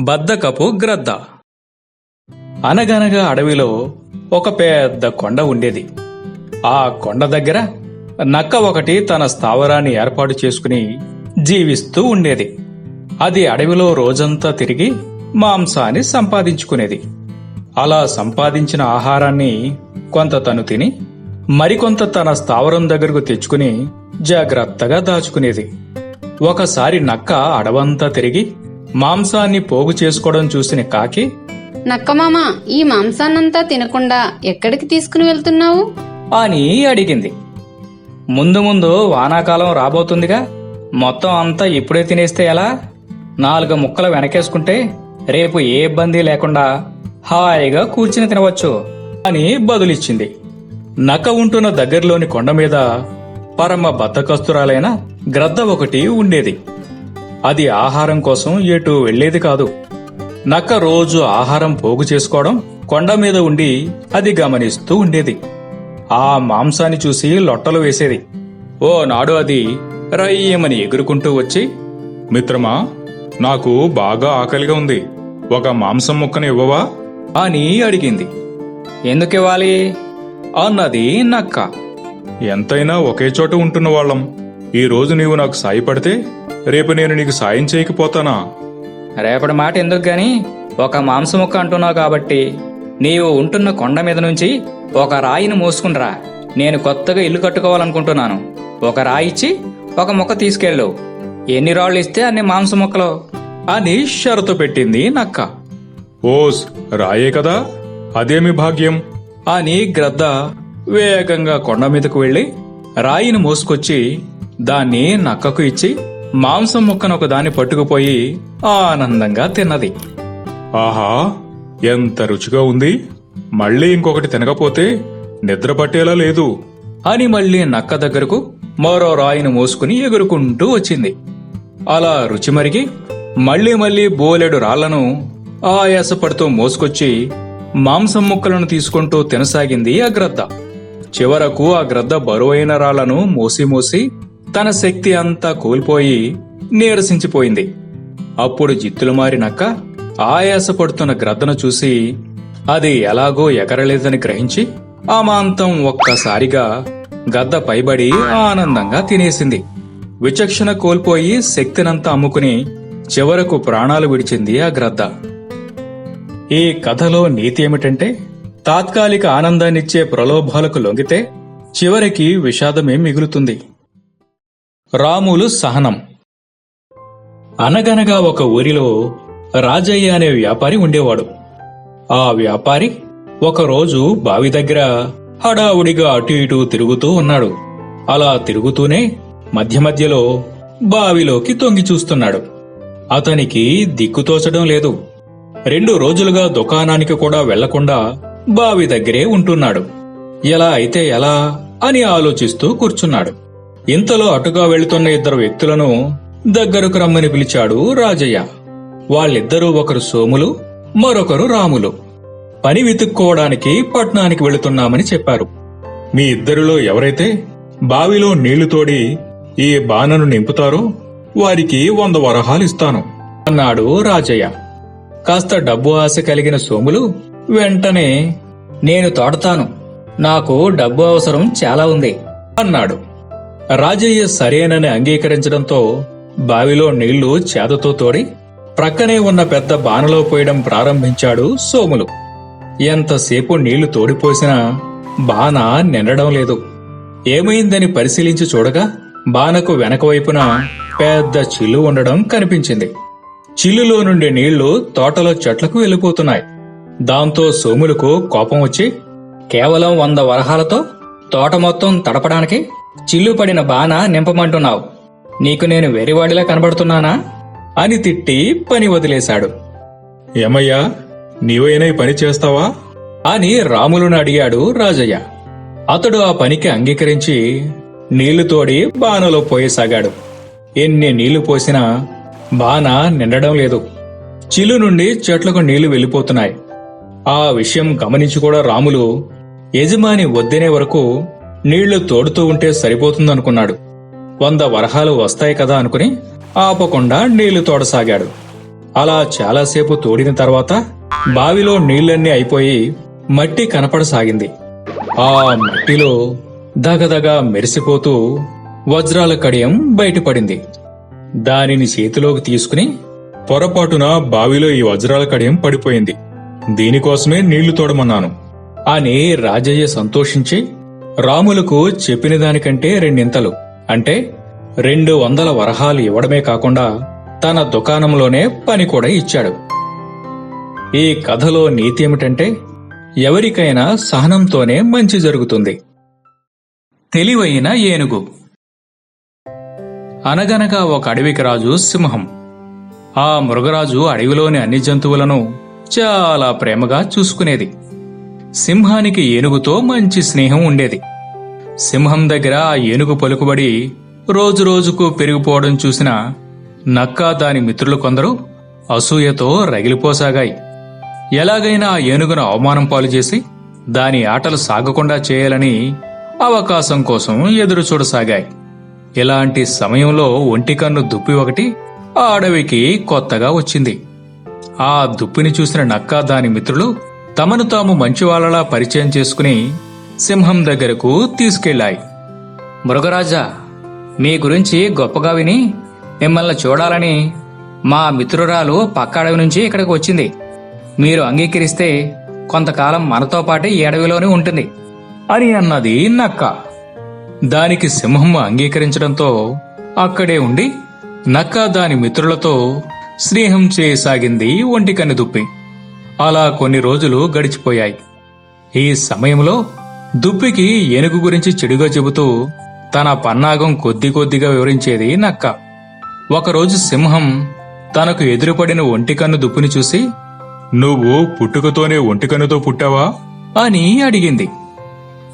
బద్దకపు గ్రద్ద. అనగనగా అడవిలో ఒక పెద్ద కొండ ఉండేది. ఆ కొండ దగ్గర నక్క ఒకటి తన స్థావరాన్ని ఏర్పాటు చేసుకుని జీవిస్తూ ఉండేది. అది అడవిలో రోజంతా తిరిగి మాంసాన్ని సంపాదించుకునేది. అలా సంపాదించిన ఆహారాన్ని కొంత తను తిని మరికొంత తన స్థావరం దగ్గరకు తెచ్చుకుని జాగ్రత్తగా దాచుకునేది. ఒకసారి నక్క అడవంతా తిరిగి మాంసాన్ని పోగు చేసుకోవడం చూసిన కాకి నక్కమామ ఈ మాంసాన్నంతా తినకుండా ఎక్కడికి తీసుకుని వెళ్తున్నావు? అని అడిగింది. ముందు ముందు వానాకాలం రాబోతుందిగా మొత్తం అంతా ఇప్పుడే తినేస్తే ఎలా? నాలుగు ముక్కలు వెనకేసుకుంటే రేపు ఏ ఇబ్బంది లేకుండా హాయిగా కూర్చుని తినవచ్చు అని బదులిచ్చింది. నక్క ఉంటున్న దగ్గరలోని కొండ మీద పరమ బద్దకస్తురాలైన గ్రద్ద ఒకటి ఉండేది. అది ఆహారం కోసం ఎటు వెళ్ళేది కాదు. నక్క రోజు ఆహారం పోగు చేసుకోవడం కొండ మీద ఉండి అది గమనిస్తూ ఉండేది. ఆ మాంసాన్ని చూసి లొట్టలు వేసేది. ఓ నాడు అది రయ్యమని ఎగురుకుంటూ వచ్చి మిత్రమా నాకు బాగా ఆకలిగా ఉంది. ఒక మాంసం ముక్కను ఇవ్వవా? అని అడిగింది. ఎందుకివ్వాలి అన్నది నక్క. ఎంతైనా ఒకే చోట ఉంటున్న వాళ్ళం. ఈ రోజు నీవు నాకు సాయపడితే రేపు నేను నీకు సాయం చేయకపోతానా? రేపటి మాట ఎందుకు గాని? ఒక మాంసం ముక్క అంటున్నావు కాబట్టి నీవు ఉంటున్న కొండ మీద నుంచి ఒక రాయిని మోసుకునిరా. నేను కొత్తగా ఇల్లు కట్టుకోవాలనుకుంటున్నాను. ఒక రాయి ఇచ్చి ఒక ముక్క తీసుకెళ్ళు. ఎన్ని రాళ్ళు ఇస్తే అన్ని మాంసం ముక్కలు అని షరతు పెట్టింది నక్క. ఓస్ రాయే కదా? అదేమి భాగ్యం? అని గ్రద్ద వేగంగా కొండ మీదకు వెళ్ళి రాయిని మోసుకొచ్చి దాన్ని నక్కకు ఇచ్చి మాంసం ముక్కను ఒక దాన్ని పట్టుకుపోయి ఆనందంగా తిన్నది. ఆహా ఎంత రుచిగా ఉంది. మళ్ళీ ఇంకొకటి తినకపోతే నిద్ర పట్టేలా లేదు. అని మళ్ళీ నక్క దగ్గరకు మరో రాయిని మోసుకుని ఎగురుకుంటూ వచ్చింది. అలా రుచి మరిగి మళ్ళీ మళ్ళీ బోలెడు రాళ్ళను ఆయాసపడుతూ మోసుకొచ్చి మాంసం ముక్కలను తీసుకుంటూ తినసాగింది ఆ గ్రద్ద చివరకు ఆ గ్రద్ద బరువైన రాళ్ళను మోసి మోసి తన శక్తి అంతా కోల్పోయి నీరసించిపోయింది. అప్పుడు జిత్తులు మారినక్క ఆయాసపడుతున్న గ్రద్దను చూసి అది ఎలాగో ఎగరలేదని గ్రహించి ఆమాంతం ఒక్కసారిగా గద్ద పైబడి ఆనందంగా తినేసింది. విచక్షణ కోల్పోయి శక్తినంతా అమ్ముకుని చివరకు ప్రాణాలు విడిచింది ఆ గ్రద్ద. ఈ కథలో నీతి ఏమిటంటే తాత్కాలిక ఆనందాన్నిచ్చే ప్రలోభాలకు లొంగితే చివరికి విషాదమే మిగులుతుంది. రాములు సహనం. అనగనగా ఒక ఊరిలో రాజయ్య అనే వ్యాపారి ఉండేవాడు. ఆ వ్యాపారి ఒకరోజు బావి దగ్గర హడావుడిగా అటు ఇటు తిరుగుతూ ఉన్నాడు. అలా తిరుగుతూనే మధ్య మధ్యలో బావిలోకి తొంగి చూస్తున్నాడు. అతనికి దిక్కుతోచడం లేదు. రెండు రోజులుగా దుకాణానికి కూడా వెళ్ళకుండా బావి దగ్గరే ఉంటున్నాడు. ఎలా అయితే ఎలా అని ఆలోచిస్తూ కూర్చున్నాడు. ఇంతలో అటుగా వెళుతున్న ఇద్దరు వ్యక్తులను దగ్గరకు రమ్మని పిలిచాడు రాజయ్య. వాళ్ళిద్దరూ ఒకరు సోములు మరొకరు రాములు. పని వెతుక్కోవడానికి పట్నానికి వెళుతున్నామని చెప్పారు. మీ ఇద్దరిలో ఎవరైతే బావిలో నీళ్ళు తోడి ఈ బాణను నింపుతారో వారికి వంద వరహాలు ఇస్తాను అన్నాడు రాజయ్య. కాస్త డబ్బు ఆశ కలిగిన సోములు వెంటనే నేను తోడతాను. నాకు డబ్బు అవసరం చాలా ఉంది అన్నాడు. రాజయ్య సరేనని అంగీకరించడంతో బావిలో నీళ్ళు చేతతో తోడి ప్రక్కనే ఉన్న పెద్ద బానలో పోయడం ప్రారంభించాడు సోములు. ఎంతసేపు నీళ్ళు తోడిపోసినా బాన నిండడం లేదు. ఏమైందని పరిశీలించి చూడగా బానకు వెనక వైపున పెద్ద చిల్లు ఉండడం కనిపించింది. చిల్లులో నుండి నీళ్ళు తోటలో చెట్లకు వెళ్ళిపోతున్నాయి. దాంతో సోములకు కోపం వచ్చి కేవలం వంద వరహాలతో తోట మొత్తం తడపడానికి చిల్లు పడిన బాన నింపమంటున్నావు. నీకు నేను వెరివాడిలా కనబడుతున్నానా? అని తిట్టి పని వదిలేశాడు. ఏమయ్యా నీవైనా ఈ పని చేస్తావా? అని రాములను అడిగాడు రాజయ్య. అతడు ఆ పనికి అంగీకరించి నీళ్ళు తోడి బానలో పోయసాగాడు. ఎన్ని నీళ్ళు పోసినా బాన నిండడం లేదు. చిల్లు నుండి చెట్లకు నీళ్ళు వెళ్ళిపోతున్నాయి. ఆ విషయం గమనించి కూడా రాములు యజమాని వద్దనే వరకు నీళ్ళు తోడుతూ ఉంటే సరిపోతుందనుకున్నాడు. వంద వరహాలు వస్తాయి కదా అనుకుని ఆపకుండా నీళ్ళు తోడసాగాడు. అలా చాలాసేపు తోడిన తర్వాత బావిలో నీళ్ళన్నీ అయిపోయి మట్టి కనపడసాగింది. ఆ మట్టిలో దగదగా మెరిసిపోతూ వజ్రాల కడియం బయటపడింది. దానిని చేతిలోకి తీసుకుని పొరపాటున బావిలో ఈ వజ్రాల కడియం పడిపోయింది. దీనికోసమే నీళ్ళు తోడమన్నాను. అని రాజయ్య సంతోషించి రాములకు చెప్పిన దానికంటే రెండింతలు. అంటే రెండు వందల వరహాలు ఇవ్వడమే కాకుండా తన దుకాణంలోనే పని కూడా ఇచ్చాడు. ఈ కథలో నీతి ఏమిటంటే ఎవరికైనా సహనంతోనే మంచి జరుగుతుంది. తెలివైన ఏనుగు. అనగనగా ఒక అడవికి రాజు సింహం. ఆ మృగరాజు అడవిలోని అన్ని జంతువులను చాలా ప్రేమగా చూసుకునేది. సింహానికి ఏనుగుతో మంచి స్నేహం ఉండేది. సింహం దగ్గర ఆ ఏనుగు పలుకుబడి రోజురోజుకు పెరిగిపోవడం చూసిన నక్క దాని మిత్రులు కొందరు అసూయతో రగిలిపోసాగాయి. ఎలాగైనా ఆ ఏనుగును అవమానం పాలు చేసి దాని ఆటలు సాగకుండా చేయాలని అవకాశం కోసం ఎదురు చూడసాగాయి. ఇలాంటి సమయంలో ఒంటికన్ను దుప్పి ఒకటి ఆ అడవికి కొత్తగా వచ్చింది. ఆ దుప్పిని చూసిన నక్క దాని మిత్రులు తమను తాము మంచివాళ్ళలా పరిచయం చేసుకుని సింహం దగ్గరకు తీసుకెళ్ళాయి మృగరాజా మీ గురించి గొప్పగా విని మిమ్మల్ని చూడాలని మా మిత్రురాలు పక్క అడవి నుంచి ఇక్కడికి వచ్చింది. మీరు అంగీకరిస్తే కొంతకాలం మనతో పాటే ఈ అడవిలోనే ఉంటుంది అని అన్నది నక్క. దానికి సింహం అంగీకరించడంతో అక్కడే ఉండి నక్క దాని మిత్రులతో స్నేహం చేయసాగింది ఒంటికన్ను దుప్పి. అలా కొన్ని రోజులు గడిచిపోయాయి. ఈ సమయంలో దుప్పికి ఏనుగు గురించి చెడుగా చెబుతూ తన పన్నాగం కొద్ది కొద్దిగా వివరించేది నక్క. ఒకరోజు సింహం తనకు ఎదురుపడిన ఒంటికన్ను దుప్పిని చూసి నువ్వు పుట్టుకతోనే ఒంటికన్నుతో పుట్టావా? అని అడిగింది.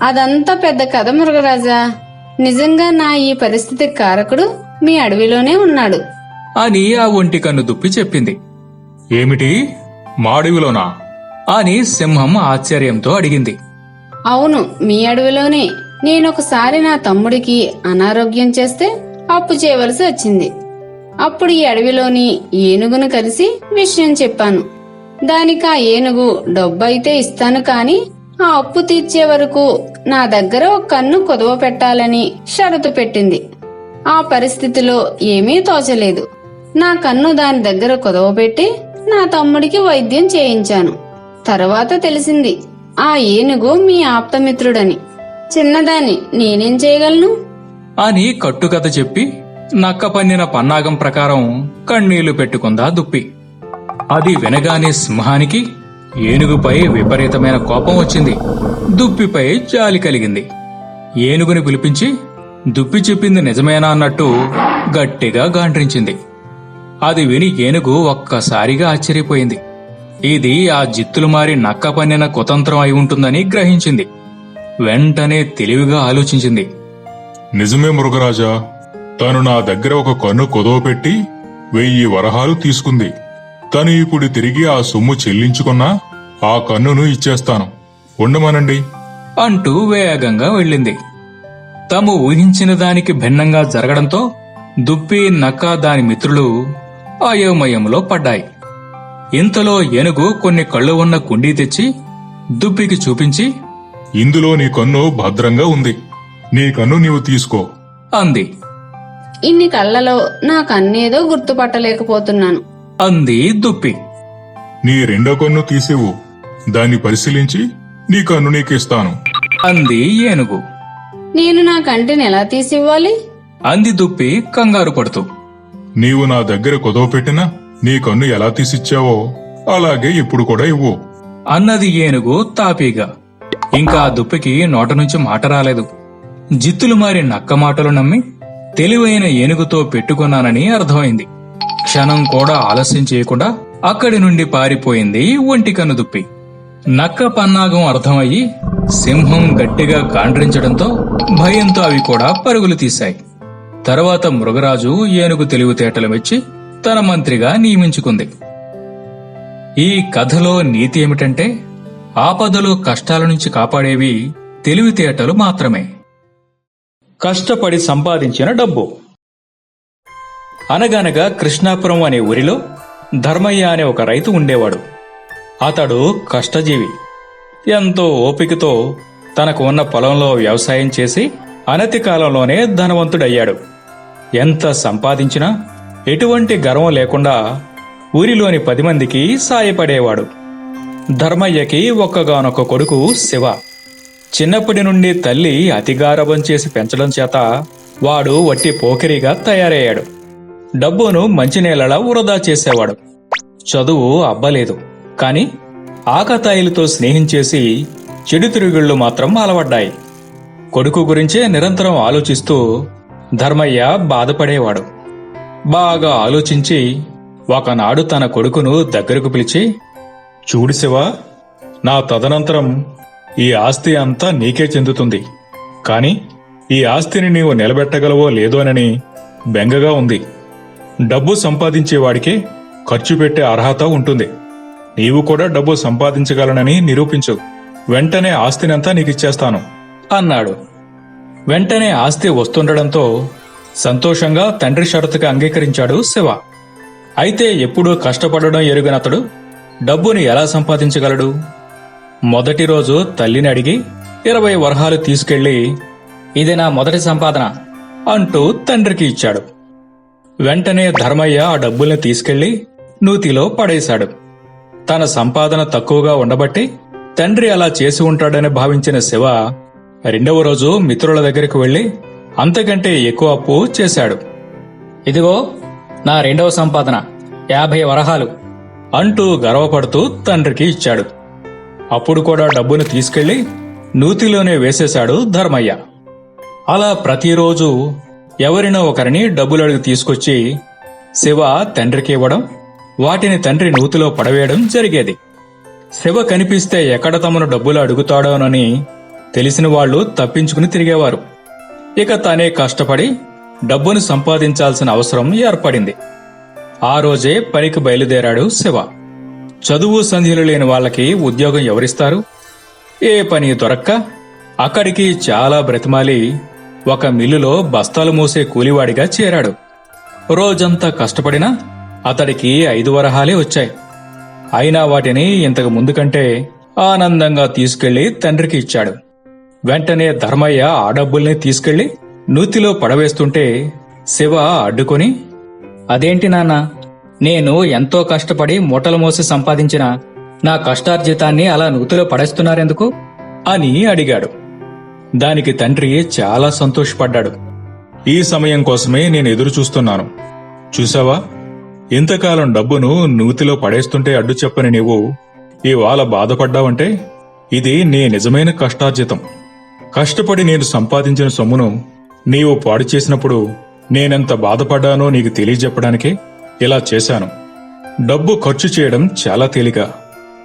అదంతా పెద్ద కథ మృగరాజా నిజంగా నా ఈ పరిస్థితికి కారకుడు మీ అడవిలోనే ఉన్నాడు. అని ఆ ఒంటికన్ను దుప్పి చెప్పింది. ఏమిటి? మా అడవిలోనా అని సింహం ఆశ్చర్యంతో అడిగింది. అవును మీ అడవిలోనే. నేనొకసారి నా తమ్ముడికి అనారోగ్యం చేస్తే అప్పు చేయవలసి వచ్చింది. అప్పుడు ఈ అడవిలోని ఏనుగును కలిసి విషయం చెప్పాను. దానికి ఆ ఏనుగు డబ్బైతే ఇస్తాను కాని ఆ అప్పు తీర్చే వరకు నా దగ్గర ఒక కన్ను కుదవ పెట్టాలని షరతు పెట్టింది. ఆ పరిస్థితిలో ఏమీ తోచలేదు. నా కన్ను దాని దగ్గర కుదవబెట్టి నా తమ్ముడికి వైద్యం చేయించాను. తర్వాత తెలిసింది ఆ ఏనుగు మీ ఆప్తమిత్రుడని. చిన్నదాన్ని నేనేం చేయగలను? అని కట్టుకథ చెప్పి నక్క పన్నిన పన్నాగం ప్రకారం కన్నీళ్ళు పెట్టుకుందా దుప్పి. అది వినగానే సింహానికి ఏనుగుపై విపరీతమైన కోపం వచ్చింది. దుప్పిపై జాలి కలిగింది. ఏనుగుని పిలిపించి దుప్పి చెప్పింది నిజమేనా అన్నట్టు గట్టిగా గాండ్రించింది. అది విని ఏనుగు ఒక్కసారిగా ఆశ్చర్యపోయింది. ఇది ఆ జిత్తులు మారి నక్క పన్నిన కుతంత్రం అయి ఉంటుందని గ్రహించింది. వెంటనే తెలివిగా ఆలోచించింది. నిజమే మృగరాజా తను నా దగ్గర ఒక కన్ను కుదవపెట్టి వెయ్యి వరహాలు తీసుకుంది. తను ఇప్పుడు తిరిగి ఆ సొమ్ము చెల్లించుకున్నా ఆ కన్నును ఇచ్చేస్తాను. ఉండమనండి. అంటూ వేగంగా వెళ్ళింది. తాము ఊహించిన దానికి భిన్నంగా జరగడంతో దుప్పి నక్క దాని మిత్రులు అయోమయంలో పడ్డాయి. ఇంతలో ఏనుగు కొన్ని కళ్ళు ఉన్న కుండీ తెచ్చి దుప్పికి చూపించి ఇందులో నీ కన్ను భద్రంగా ఉంది. నీ కన్ను నీవు తీసుకో. అంది. ఇన్ని కళ్ళలో నా కన్నేదో గుర్తుపట్టలేకపోతున్నాను. అంది దుప్పి నీ రెండో కన్ను తీసేవు. దాన్ని పరిశీలించి నీ కన్ను నీకిస్తాను. అంది ఏనుగు. నేను నా కంటిని ఎలా తీసివ్వాలి? అంది దుప్పి కంగారు పడుతూ. నీవు నా దగ్గర కుదవపెట్టినా నీ కన్ను ఎలా తీసిచ్చావో అలాగే ఇప్పుడు కూడా ఇవ్వు. అన్నది ఏనుగు తాపీగా. ఇంకా ఆ దుప్పికి నోట నుంచి మాట రాలేదు. జిత్తులు మారి నక్క మాటలు నమ్మి తెలివైన ఏనుగుతో పెట్టుకున్నానని అర్థమైంది. క్షణం కూడా ఆలస్యం చేయకుండా అక్కడి నుండి పారిపోయింది ఒంటికన్ను దుప్పి. నక్క పన్నాగం అర్థమయ్యి సింహం గట్టిగా కాండ్రించడంతో భయంతో అవి కూడా పరుగులు తీశాయి. తర్వాత మృగరాజు ఏనుగు తెలివితేటలు మెచ్చి తన మంత్రిగా నియమించుకుంది. ఈ కథలో నీతి ఏమిటంటే ఆపదలు కష్టాల నుంచి కాపాడేవి తెలివితేటలు మాత్రమే. కష్టపడి సంపాదించిన డబ్బు. అనగనగా కృష్ణాపురం అనే ఊరిలో ధర్మయ్య అనే ఒక రైతు ఉండేవాడు. అతడు కష్టజీవి. ఎంతో ఓపికతో తనకు ఉన్న పొలంలో వ్యవసాయం చేసి అనతి కాలంలోనే ధనవంతుడయ్యాడు. ఎంత సంపాదించినా ఎటువంటి గర్వం లేకుండా ఊరిలోని పది మందికి సాయపడేవాడు. ధర్మయ్యకి ఒక్కగానొక్క కొడుకు శివ. చిన్నప్పటి నుండి తల్లి అతిగారభం చేసి పెంచడం చేత వాడు వట్టి పోకిరిగా తయారయ్యాడు. డబ్బును మంచినీళ్ళలా వృధా చేసేవాడు. చదువు అబ్బలేదు. కాని ఆకతాయిలతో స్నేహం చేసి చెడు తిరుగుళ్ళు మాత్రం అలవడ్డాయి. కొడుకు గురించే నిరంతరం ఆలోచిస్తూ ధర్మయ్య బాధపడేవాడు. బాగా ఆలోచించి ఒకనాడు తన కొడుకును దగ్గరకు పిలిచి చూడు శివా నా తదనంతరం ఈ ఆస్తి అంతా నీకే చెందుతుంది. కాని ఈ ఆస్తిని నీవు నిలబెట్టగలవో లేదోనని బెంగగా ఉంది. డబ్బు సంపాదించేవాడికి ఖర్చు పెట్టే అర్హత ఉంటుంది. నీవు కూడా డబ్బు సంపాదించగలనని నిరూపించు. వెంటనే ఆస్తినంతా నీకిచ్చేస్తాను. అన్నాడు. వెంటనే ఆస్తి వస్తుండడంతో సంతోషంగా తండ్రి షరతుకి అంగీకరించాడు శివ. అయితే ఎప్పుడూ కష్టపడడం ఎరుగనతడు. డబ్బుని ఎలా సంపాదించగలడు? మొదటి రోజు తల్లిని అడిగి ఇరవై వరహాలు తీసుకెళ్ళి ఇది నా మొదటి సంపాదన అంటూ తండ్రికి ఇచ్చాడు. వెంటనే ధర్మయ్య ఆ డబ్బుల్ని తీసుకెళ్ళి నూతిలో పడేశాడు. తన సంపాదన తక్కువగా ఉండబట్టి తండ్రి అలా చేసి ఉంటాడని భావించిన శివ రెండవ రోజు మిత్రుల దగ్గరికి వెళ్ళి అంతకంటే ఎక్కువ అప్పు చేశాడు. ఇదిగో నా రెండవ సంపాదన యాభై వరహాలు అంటూ గర్వపడుతూ తండ్రికి ఇచ్చాడు. అప్పుడు కూడా డబ్బును తీసుకెళ్ళి నూతిలోనే వేసేశాడు ధర్మయ్య. అలా ప్రతిరోజు ఎవరినో ఒకరిని డబ్బులు అడిగి తీసుకొచ్చి శివ తండ్రికి ఇవ్వడం వాటిని తండ్రి నూతిలో పడవేయడం జరిగేది. శివ కనిపిస్తే ఎక్కడ తమను డబ్బులు అడుగుతాడోనని తెలిసిన వాళ్ళు తప్పించుకుని తిరిగేవారు. ఇక తనే కష్టపడి డబ్బును సంపాదించాల్సిన అవసరం ఏర్పడింది. ఆ రోజే పనికి బయలుదేరాడు శివ. చదువు సంధ్యలు లేని వాళ్ళకి ఉద్యోగం ఎవరిస్తారు? ఏ పని దొరక్క? అక్కడికి చాలా బ్రతిమాలి. ఒక మిల్లులో బస్తాలు మోసే కూలివాడిగా చేరాడు. రోజంతా కష్టపడినా అతడికి ఐదు వరహాలే వచ్చాయి. అయినా వాటిని ఇంతకు ముందు కంటే ఆనందంగా తీసుకెళ్ళి తండ్రికి ఇచ్చాడు. వెంటనే ధర్మయ్య ఆ డబ్బుల్ని తీసుకెళ్ళి నూతిలో పడవేస్తుంటే శివ అడ్డుకొని అదేంటి నాన్న నేను ఎంతో కష్టపడి మూటలు మోసి సంపాదించిన నా కష్టార్జితాన్ని అలా నూతిలో పడేస్తున్నారెందుకు? అని అడిగాడు. దానికి తండ్రి చాలా సంతోషపడ్డాడు. ఈ సమయం కోసమే నేను ఎదురు చూస్తున్నాను. చూసావా? ఇంతకాలం డబ్బును నూతిలో పడేస్తుంటే అడ్డు చెప్పని నీవు ఇవాళ బాధపడ్డావంటే ఇది నీ నిజమైన కష్టార్జితం. కష్టపడి నేను సంపాదించిన సొమ్మును నీవు పాడు చేసినప్పుడు నేనెంత బాధపడ్డానో నీకు తెలియజెప్పడానికే ఇలా చేశాను. డబ్బు ఖర్చు చేయడం చాలా తేలిక.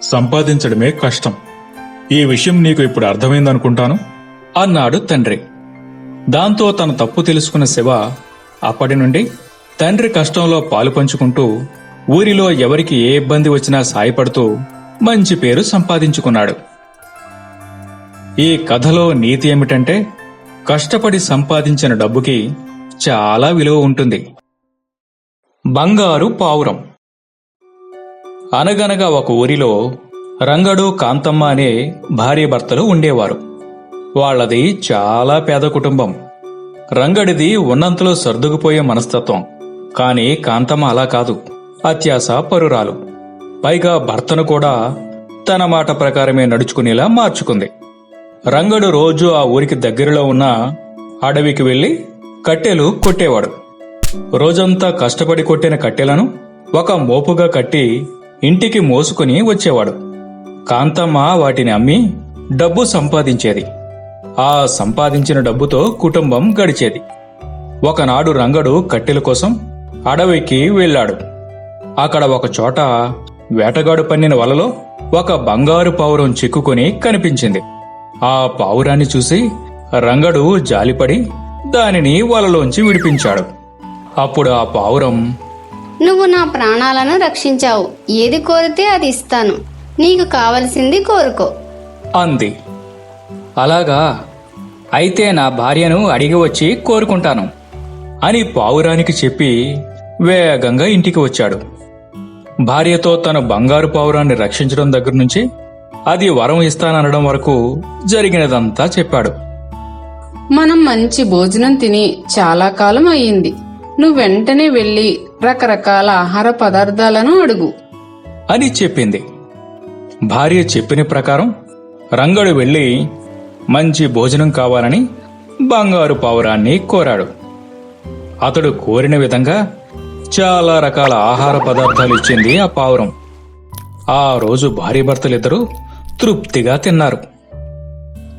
సంపాదించడమే కష్టం. ఈ విషయం నీకు ఇప్పుడు అర్థమైందనుకుంటాను? అన్నాడు తండ్రి. దాంతో తన తప్పు తెలుసుకున్న శివ అప్పటి నుండి తండ్రి కష్టంలో పాలు పంచుకుంటూ ఊరిలో ఎవరికి ఏ ఇబ్బంది వచ్చినా సాయపడుతూ మంచి పేరు సంపాదించుకున్నాడు. ఈ కథలో నీతి ఏమిటంటే కష్టపడి సంపాదించిన డబ్బుకి చాలా విలువ ఉంటుంది. బంగారు పావురం. అనగనగా ఒక ఊరిలో రంగడు కాంతమ్మ అనే భార్యాభర్తలు ఉండేవారు. వాళ్ళది చాలా పేద కుటుంబం. రంగడిది ఉన్నంతలో సర్దుకుపోయే మనస్తత్వం. కాని కాంతమ్మ అలా కాదు. అత్యాస పరురాలు. పైగా భర్తను కూడా తన మాట ప్రకారమే నడుచుకునేలా మార్చుకుంది. రంగడు రోజు ఆ ఊరికి దగ్గరలో ఉన్న అడవికి వెళ్ళి కట్టెలు కొట్టేవాడు. రోజంతా కష్టపడి కొట్టిన కట్టెలను ఒక మోపుగా కట్టి ఇంటికి మోసుకుని వచ్చేవాడు. కాంతమ్మ వాటిని అమ్మి డబ్బు సంపాదించేది. ఆ సంపాదించిన డబ్బుతో కుటుంబం గడిచేది. ఒకనాడు రంగడు కట్టెల కోసం అడవికి వెళ్ళాడు. అక్కడ ఒక చోట వేటగాడు పన్నిన వలలో ఒక బంగారు పావురం చిక్కుకొని కనిపించింది. ఆ పావురాన్ని చూసి రంగడు జాలిపడి దానిని వలలోంచి విడిపించాడు. అప్పుడు ఆ పావురం నువ్వు నా ప్రాణాలను రక్షించావు. ఏది కోరితే అది ఇస్తాను. నీకు కావలసింది కోరుకో. అంది. అలాగా. అయితే నా భార్యను అడిగి వచ్చి కోరుకుంటాను అని పావురానికి చెప్పి వేగంగా ఇంటికి వచ్చాడు. భార్యతో తన బంగారు పావురాన్ని రక్షించడం దగ్గర నుంచి అది వరం ఇస్తాననడం వరకు జరిగినదంతా చెప్పాడు. మనం మంచి భోజనం తిని చాలా కాలం అయ్యింది. నువ్వు వెంటనే వెళ్ళి రకరకాల ఆహార పదార్థాలను అడుగు. అని చెప్పింది. భార్య చెప్పిన ప్రకారం రంగడు వెళ్ళి మంచి భోజనం కావాలని బంగారు పావురాన్ని కోరాడు. అతడు కోరిన విధంగా చాలా రకాల ఆహార పదార్థాలు ఇచ్చింది ఆ పావురం. ఆ రోజు భార్యాభర్తలిద్దరూ తృప్తిగా తిన్నారు.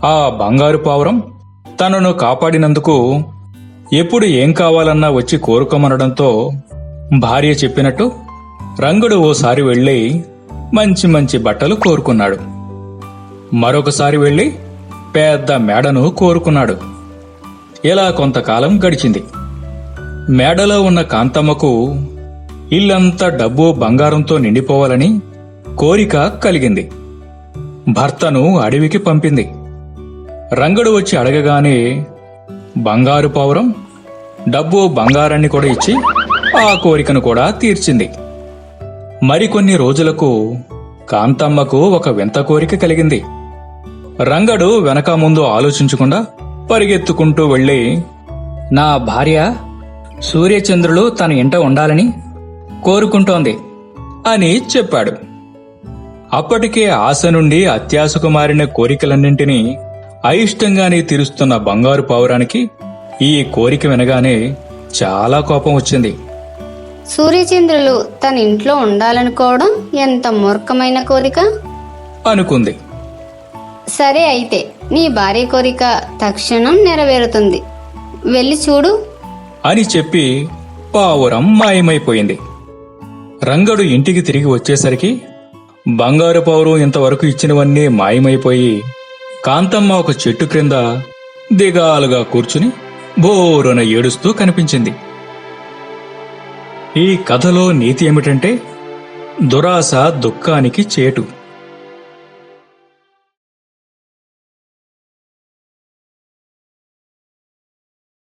ఆ బంగారు పావురం తనను కాపాడినందుకు ఎప్పుడు ఏం కావాలన్నా వచ్చి కోరుకోమనడంతో భార్య చెప్పినట్టు రంగుడు ఓసారి వెళ్ళి మంచి మంచి బట్టలు కోరుకున్నాడు. మరొకసారి వెళ్ళి పెద్ద మేడను కోరుకున్నాడు. ఇలా కొంతకాలం గడిచింది. మేడలో ఉన్న కాంతమ్మకు ఇల్లంతా డబ్బు బంగారంతో నిండిపోవాలని కోరిక కలిగింది. భర్తను అడవికి పంపింది. రంగడు వచ్చి అడగగానే బంగారు పావురం డబ్బు బంగారాన్ని కూడా ఇచ్చి ఆ కోరికను కూడా తీర్చింది. మరికొన్ని రోజులకు కాంతమ్మకు ఒక వింత కోరిక కలిగింది. రంగడు వెనక ముందు ఆలోచించకుండా పరిగెత్తుకుంటూ వెళ్ళి నా భార్య సూర్యచంద్రులు తన ఇంట ఉండాలని కోరుకుంటోంది అని చెప్పాడు. అప్పటికే ఆశ నుండి అత్యాశకు మారిన కోరికలన్నింటినీ అయిష్టంగానే తీరుస్తున్న బంగారు పావురానికి ఈ కోరిక వినగానే చాలా కోపం వచ్చింది. సూర్యచంద్రులు తన ఇంట్లో ఉండాలనుకోవడం ఎంత మూర్ఖమైన కోరిక? అనుకుంది. సరే అయితే నీ భార్య కోరిక తక్షణం నెరవేరుతుంది. వెళ్ళి చూడు. అని చెప్పి పావురం మాయమైపోయింది. రంగడు ఇంటికి తిరిగి వచ్చేసరికి బంగారు పౌరం ఇంతవరకు ఇచ్చినవన్నీ మాయమైపోయి కాంతమ్మ ఒక చెట్టు క్రింద దిగాలుగా కూర్చుని బోరున ఏడుస్తూ కనిపించింది. ఈ కథలో నీతి ఏమిటంటే దురాశ దుఃఖానికి చేటు.